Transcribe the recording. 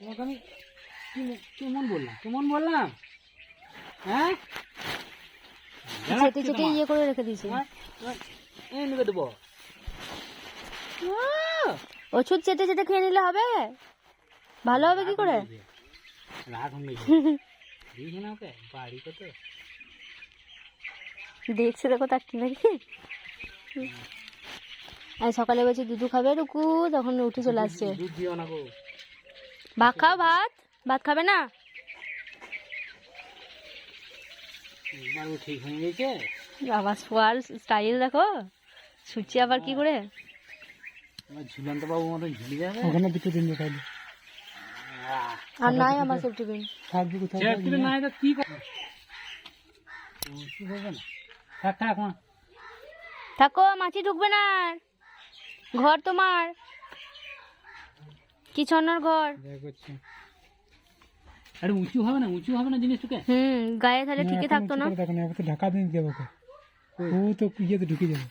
তোমাকে আমি কেমন বললাম? কেমন বললাম? হ্যাঁ? চেটে চেটে ইয়ে করে রেখে দিয়েছে। এই দেবো। ওষুধ চেটে চেটে খেয়ে নিলে হবে? ভালো হবে কি করে? রাগ হয়ে দিয়েছি না ওকে? বাড়ি কত? দেখছে দেখো তার কি নাকি? আর সকালে বলছি দুধু খাবে রুকু তখন উঠে চলে আসছে। দুধ দিও না গো। ভাত খাও ভাত। ভাত খাবে না? ঠিক হয়ে গেছে? শোয়ার স্টাইল দেখো। শুচ্ছি আবার কি করে? ঝুলন্ত বাবু মতন ঝুলে যাবে? ওখানে দুটো দিন তাহলে আর নাই আমার সেফটি পিন থাকবে কোথায় চেয়ার নাই তো কি করে ও, কি করবে থাক থাক মা। থাকো মাছি ঢুকবে না। ঘর তোমার। কি ছন্নর ঘর? আরে উঁচু হবে না উঁচু হবে না জিনিসটাকে? হুম গায়ে তাহলে ঠিকই থাকতো না? ঢাকা দিয়ে দেবো ও তো ইয়েতে ঢুকে যাবে।